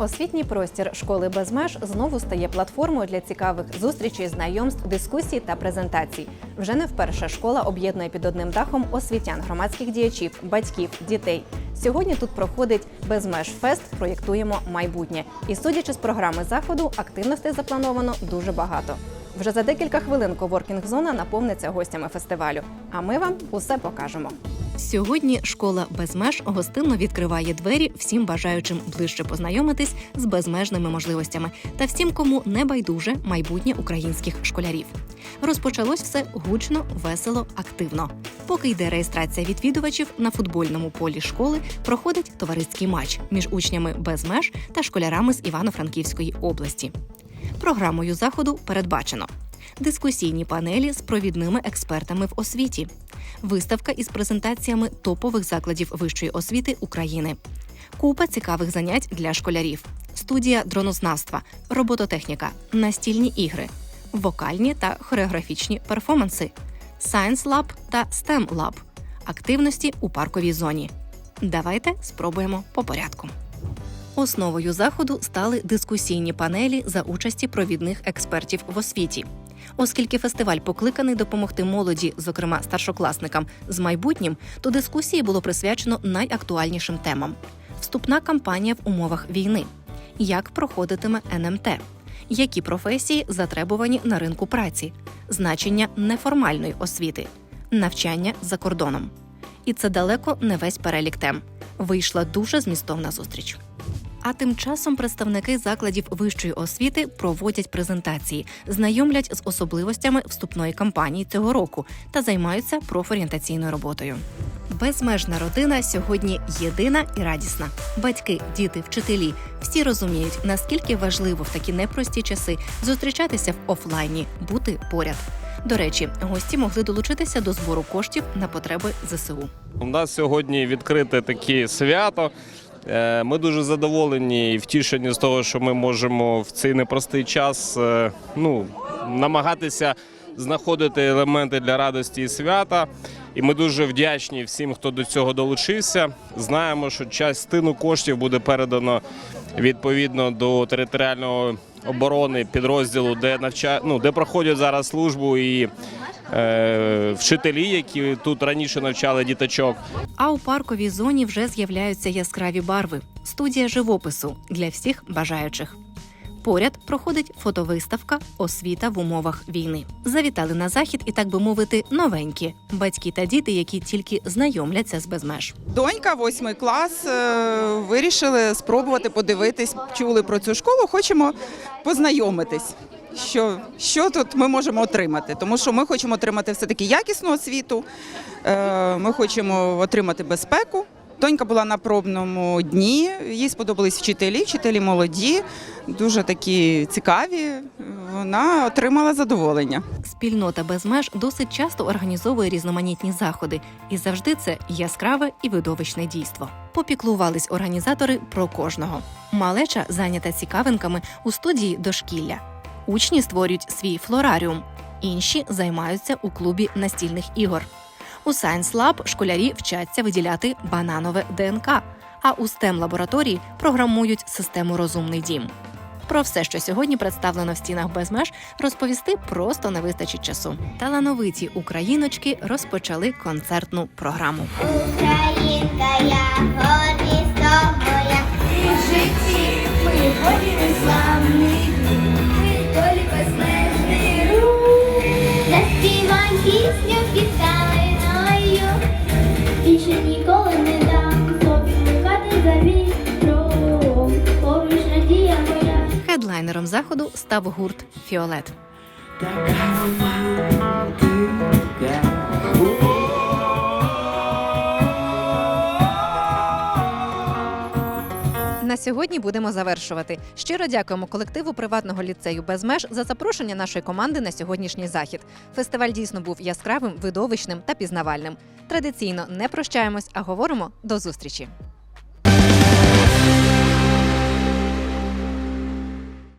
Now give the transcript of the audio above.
Освітній простір школи без меж знову стає платформою для цікавих зустрічей, знайомств, дискусій та презентацій. Вже не вперше школа об'єднує під одним дахом освітян, громадських діячів, батьків, дітей. Сьогодні тут проходить безмеж фест. Проєктуємо майбутнє. І судячи з програми заходу, активностей заплановано дуже багато. Вже за декілька хвилин коворкінг зона наповниться гостями фестивалю. А ми вам усе покажемо. Сьогодні школа без меж гостинно відкриває двері всім бажаючим ближче познайомитись з безмежними можливостями та всім, кому не байдуже майбутнє українських школярів. Розпочалось все гучно, весело, активно. Поки йде реєстрація відвідувачів на футбольному полі школи, проходить товариський матч між учнями без меж та школярами з Івано-Франківської області. Програмою заходу передбачено дискусійні панелі з провідними експертами в освіті, виставка із презентаціями топових закладів вищої освіти України, купа цікавих занять для школярів, студія дронознавства, робототехніка, настільні ігри, вокальні та хореографічні перформанси, Science Lab та STEM Lab, активності у парковій зоні. Давайте спробуємо по порядку. Основою заходу стали дискусійні панелі за участі провідних експертів в освіті. Оскільки фестиваль покликаний допомогти молоді, зокрема старшокласникам, з майбутнім, то дискусії було присвячено найактуальнішим темам: вступна кампанія в умовах війни, як проходитиме НМТ, які професії затребувані на ринку праці, значення неформальної освіти, навчання за кордоном. І це далеко не весь перелік тем. Вийшла дуже змістовна зустріч. А тим часом представники закладів вищої освіти проводять презентації, знайомлять з особливостями вступної кампанії цього року та займаються профорієнтаційною роботою. Безмежна родина сьогодні єдина і радісна. Батьки, діти, вчителі всі розуміють, наскільки важливо в такі непрості часи зустрічатися в офлайні, бути поряд. До речі, гості могли долучитися до збору коштів на потреби ЗСУ. У нас сьогодні відкрите таке свято. Е, Ми дуже задоволені і втішені з того, що ми можемо в цей непростий час е, ну, намагатися знаходити елементи для радості і свята. І ми дуже вдячні всім, хто до цього долучився. Знаємо, що частину коштів буде передано відповідно до територіальної оборони підрозділу, де навча... ну, де проходять зараз службу і вчителі, які тут раніше навчали діточок. А у парковій зоні вже з'являються яскраві барви. Студія живопису для всіх бажаючих. Поряд проходить фотовиставка Освіта в умовах війни. Завітали на захід і, так би мовити, новенькі батьки та діти, які тільки знайомляться з безмеж. Донька, восьмий клас, е, вирішили спробувати подивитись, чули про цю школу, хочемо познайомитись. Що, що тут ми можемо отримати? Тому що ми хочемо отримати все-таки якісну освіту, е, ми хочемо отримати безпеку. Донька була на пробному дні, їй сподобались вчителі, вчителі молоді, дуже такі цікаві. Вона отримала задоволення. Спільнота без меж досить часто організовує різноманітні заходи, і завжди це яскраве і видовищне дійство. Попіклувались організатори про кожного. Малеча зайнята цікавинками у студії дошкілля. Учні створюють свій флораріум, інші займаються у клубі настільних ігор. У Science Lab школярі вчаться виділяти бананове ДНК, а у STEM лабораторії програмують систему Розумний дім. Про все, що сьогодні представлено в стінах без меж, розповісти просто не вистачить часу. Талановиті україночки розпочали концертну програму. Українка я. Ми в житті, Хедлайнером заходу став гурт Фіолет. На сьогодні будемо завершувати. Щиро дякуємо колективу приватного ліцею без меж за запрошення нашої команди на сьогоднішній захід. Фестиваль дійсно був яскравим, видовищним та пізнавальним. Традиційно не прощаємось, а говоримо до зустрічі.